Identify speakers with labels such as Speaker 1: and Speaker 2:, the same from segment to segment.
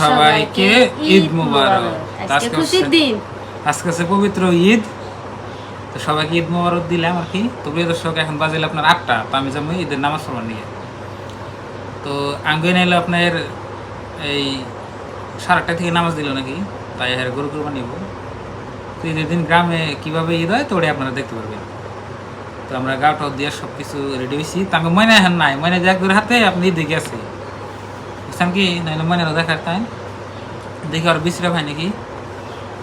Speaker 1: সবাইকে ঈদ মুবারক।
Speaker 2: আজকে খুশির দিন।
Speaker 1: আজকে হচ্ছে পবিত্র ঈদ। তো সবাইকে ঈদ মুবারক দিলাম আর কি। তো প্রিয় দর্শক এখন বাজে আপনার আটটা। তো আমি যাব ঈদের নামাজ পড়ার নিয়ে। তো আঙ্গুই নাইলে আপনার এই সাড়ে আটটা থেকে নামাজ দিল নাকি? তাই হ্যাঁ গরু কুরবান নিব। তো ঈদের দিন গ্রামে কীভাবে ঈদ হয় তো ওটাই আপনারা দেখতে পারবেন। তো আমরা গাউটাও দিয়ে সব কিছু রেডি হয়েছি তাকে ময়না এখন নাই। ময়না যে একদম হাতে আপনি ঈদে গেছে বুঝছেন কি নাহলে ময়নারও দেখার তাই দেখি আর বিশ্রাম হয় নাকি।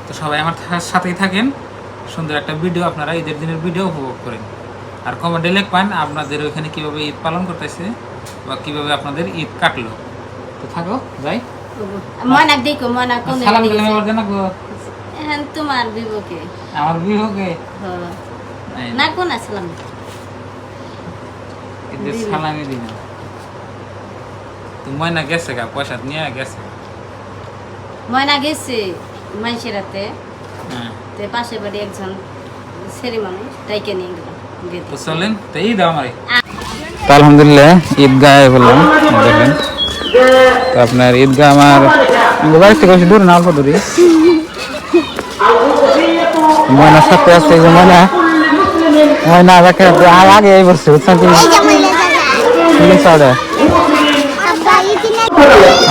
Speaker 1: তো সবাই আমার সাথেই থাকেন। সুন্দর একটা ভিডিও আপনারা ঈদের দিনের ভিডিও উপভোগ করেন। আর কমেন্টে পান আপনাদের ওইখানে কীভাবে ঈদ পালন করতেছে বা কীভাবে আপনাদের ঈদ কাটলো। তো থাকো যাই।
Speaker 2: দেখো কোন
Speaker 1: সালাম
Speaker 2: এখন তোমার বিবকে।
Speaker 1: আমার বিহকে
Speaker 2: না কোন আসলাম?
Speaker 1: ঈদের
Speaker 2: দিলাম।
Speaker 1: সালামি দিন তো ময়না গেছে গা পয়সা নিয়ে গেছে
Speaker 2: ময়না গেছে মাইসের রাতে
Speaker 1: হ্যাঁ
Speaker 2: তে পাশে বাড়ি একজন ছেলে মানুষ তাইকে নিয়ে।
Speaker 1: তো চলেন তো ঈদ আমারে তো আলহামদুলিল্লাহ ঈদগাহে বললাম দেখেন তো আপনার ঈদগাহ আমার বাড়ি থেকে বেশি দূর না অল্প দূরই। ময়না সাথে আছে যে ময়না। ময়না দেখে আর আগে এই বসছে বুঝছেন কি? ওটা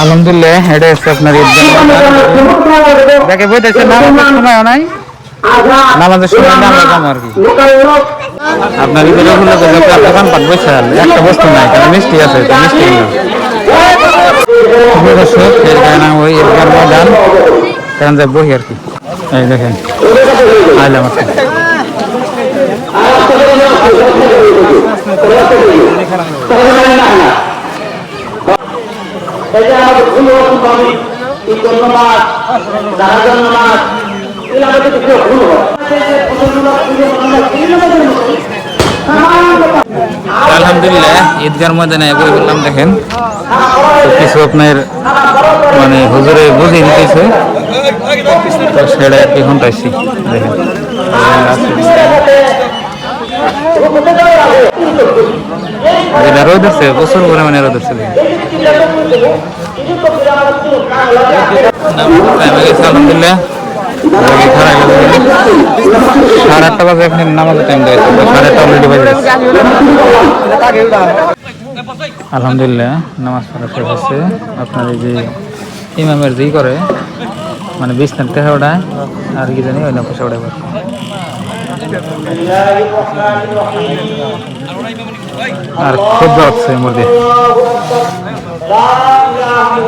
Speaker 1: আলহামদুলিল্লাহ, এটা হচ্ছে আপনার দেখে বইতেছে নামাজের সময় নাই? নামাজের সময় না আমরা আর কি। আপনার হলো আপনার দোকান পাট বসে একটা বস্তু নাই কারণ মিষ্টি আছে, তো মিষ্টি ওই ঈদগার ময়দান। সেখান যায় বহি আর কি। এই দেখেন, আইলাম আর আলহামদুলিল্লাহ, ঈদগার ময়দানে বই বললাম, দেখেন কিছু আপনার মানে হুজুরে বুঝিয়ে দিতেছে, তো সেটা আর কি দেখেন। যেটা রোদ আছে, প্রচুর পরিমাণে রোদ আছে। আলহামদুলিল্লাহ সাড়ে আটটা বাজে এখন টাইম দেয়, সাড়ে আলহামদুলিল্লাহ, নামাজ পড়া শেষ হচ্ছে আপনার এই যে ইমামের মানে বিছনার টেহা ওড়ায় আর কি জানি না পয়সা ওড়ায়। আর খুব হচ্ছে এর মধ্যে আর কি আপনি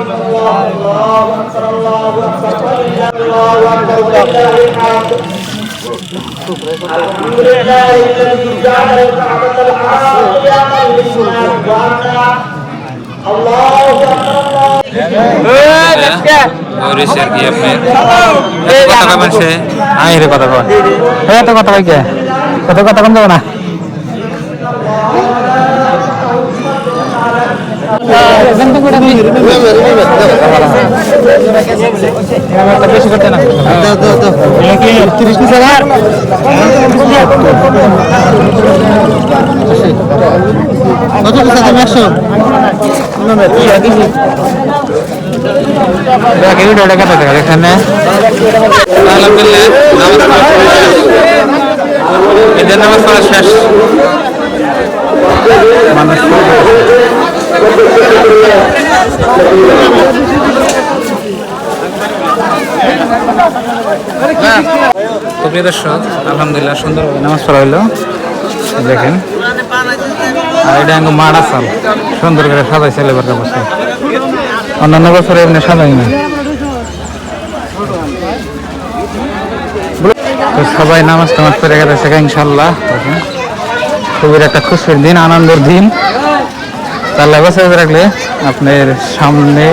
Speaker 1: কথা কবেন সে আই কত কথা কম যাব না বেশি করতে না তিরিশ হাজার কত আছে একশো এখানে। এদের নামাজ পড়া শেষ। মানুষ তো প্রিয় দর্শক, আলহামদুলিল্লাহ সুন্দরভাবে নামাজ পড়া দেখেন। আর এটা আঙ্গু মাঠ আসাল সুন্দর করে সাজাইছে এবার বছর অন্যান্য বছর এমনি সাজাই না তো সবাই নামাজ টামাজ পড়ে গেছে ইনশাল্লাহ। খুবই একটা খুশির দিন, আনন্দের দিন। তাহলে বছর রাখলে আপনার সামনে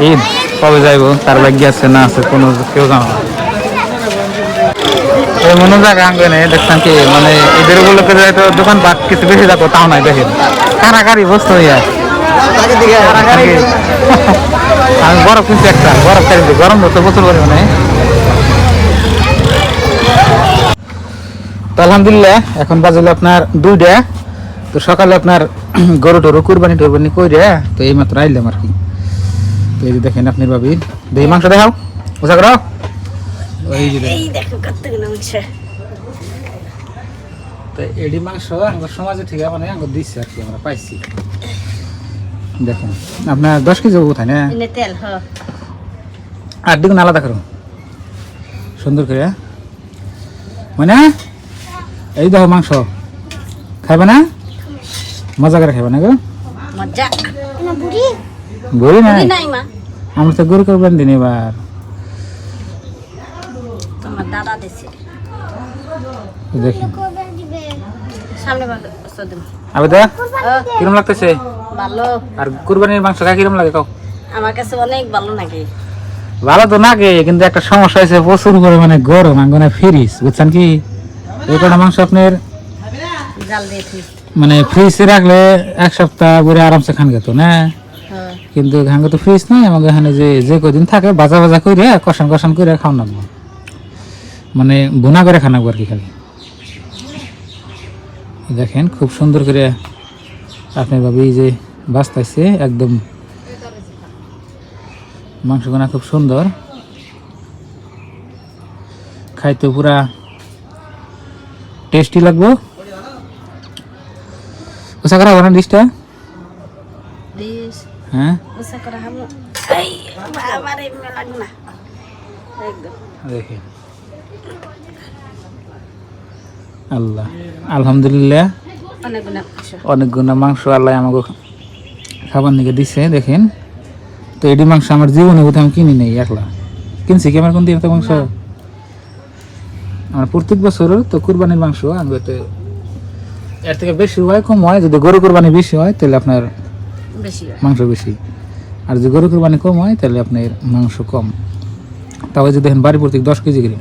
Speaker 1: ঈদ কবে যাইব? তার ভাগ্য আছে না আছে কোনো কেউ জানো মনে জায়গা আঙ্গে দেখতাম কি মানে হয়তো দোকান পাট কিছু বেশি থাকো তাও নাই দেখেন। কারাকারি বস্তু হইয়া। আমি বরফ কিনছি একটা, বরফ গরম প্রচুর পরিমাণে। আলহামদুলিল্লাহ, এখন বাজলো আপনার দুইটা। তো সকালে আপনার গরু টরু, কুরবানি টুরবানি কইরে, তো এই মাত্র আইলাম আর কি। তো এই দেখেন আপনি বাবির দেখি মাংস দেখাও ওসা করো।
Speaker 2: এই দেখো। কত
Speaker 1: তো এডি মাংস আমার সমাজে ঠিক মানে আমার দিচ্ছে আর কি আমরা পাইছি। দেখেন আপনার দশ কেজি কোথায় না?
Speaker 2: এনে তেল হ।
Speaker 1: আর দেখুন আলাদা করো। সুন্দর করে। মানে এই দেখো মাংস। খাবে না? মজা করে খাবে না গো?
Speaker 2: মজা। না বুড়ি।
Speaker 1: না আমরা তো গরু করবেন দিন এবার।
Speaker 2: দাদা দিছে।
Speaker 1: তো দেখেন
Speaker 2: সামনে বসো দিন
Speaker 1: আবে কিরম লাগতেছে?
Speaker 2: ভালো।
Speaker 1: আর কুরবানির মাংস খাই কিরম লাগে
Speaker 2: আমার কাছে অনেক ভালো লাগে।
Speaker 1: ভালো তো কিন্তু একটা সমস্যা হয়েছে প্রচুর পরিমাণে গরম আঙ্গনে ফ্রিজ বুঝছেন কি? এই কটা মাংস আপনার মানে ফ্রিজে রাখলে এক সপ্তাহ করে আরামসে খান গেত না?
Speaker 2: হ্যাঁ।
Speaker 1: কিন্তু এখানে তো ফ্রিজ নাই আমাকে এখানে যে যে কদিন থাকে বাজা বাজা করে কষান কষান করে খাওয়া নাকবো মানে বোনা করে খানাবো আর কি খালি? দেখেন খুব সুন্দর করে আপনি ভাবি যে বাঁচতেছে একদম মাংসগুনা খুব সুন্দর। খাইতে পুরা টেস্টি লাগবো। ওসা করা হবে না ডিশটা হ্যাঁ?
Speaker 2: উসা
Speaker 1: আল্লাহ। আলহামদুলিল্লাহ। অনেকগুলো মাংস আল্লাহ আমাকে খাবার নিকে দিছে দেখেন। তো এটি মাংস আমার জীবনে বোধহয় আমি কিনি নেই একলা। কিনছি কি আমার কোন মাংস? আমার প্রত্যেক বছর তো কুরবানির মাংস আমি তো এর থেকে বেশি হয় কম হয়। যদি গরু কুরবানি বেশি হয় তাহলে আপনার মাংস বেশি। আর যদি গরু কুরবানি কম হয় তাহলে আপনার মাংস কম। তাও যদি দেখেন বাড়ি প্রত্যেক দশ কেজি করে।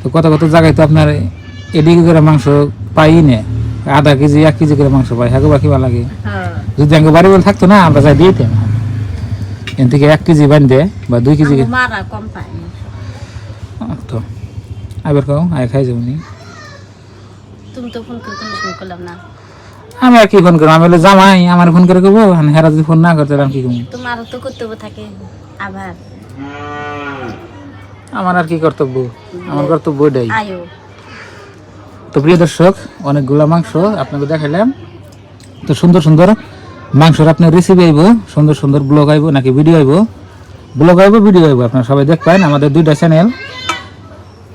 Speaker 1: তো কত কত জায়গায় তো আপনার এদিকে করে মাংস পাই নে। আধা কেজি এক কেজি করে মাংস পাই। হ্যাঁ বাকি ভালো লাগে।
Speaker 2: হ্যাঁ।
Speaker 1: যদি আমাকে বাড়ি বলে থাকতো না আমরা যাই দিয়ে এন থেকে এক কেজি বান দে বা দুই কেজি তো। আবার কাও আয় খাই যাব নি।
Speaker 2: তুমি তো ফোন করে কোনো করলাম না।
Speaker 1: আমি আর কি ফোন করব? আমি বলে জামাই আমার ফোন করে করব? হেরা যদি ফোন না করতে আমি কি করব?
Speaker 2: তোমার তো কর্তব্য থাকে। আবার।
Speaker 1: আমার আর কি কর্তব্য? আমার কর্তব্য এটাই। তো প্রিয় দর্শক অনেকগুলা মাংস আপনাকে দেখাইলাম। তো সুন্দর সুন্দর মাংসর আপনার রেসিপি আইব সুন্দর সুন্দর ব্লগ আইব নাকি ভিডিও আইব? ব্লগ আইব ভিডিও আইব আপনারা সবাই দেখবেন আমাদের দুইটা চ্যানেল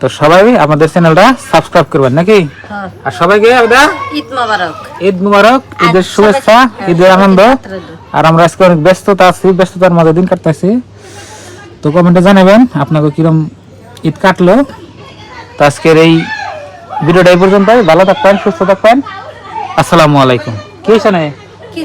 Speaker 1: তো সবাই আমাদের চ্যানেলটা সাবস্ক্রাইব করবেন নাকি?
Speaker 2: হ্যাঁ।
Speaker 1: আর সবাইকে
Speaker 2: ঈদ মোবারক।
Speaker 1: ঈদ মুবারক ঈদের শুভেচ্ছা ঈদের আনন্দ। আর আমরা আজকে অনেক ব্যস্ততা আছি ব্যস্ততার মধ্যে দিন কাটতেছি। তো কমেন্টে জানাবেন আপনাকে কিরম ঈদ কাটলো। তো আজকের এই ভিডিওটা এই পর্যন্ত ভালো থাকবেন সুস্থ থাকবেন। আসসালামু আলাইকুম। কি হয়েছে না?
Speaker 2: কি